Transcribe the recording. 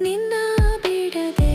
ನಿನ್ನ ಬಿಡದೆ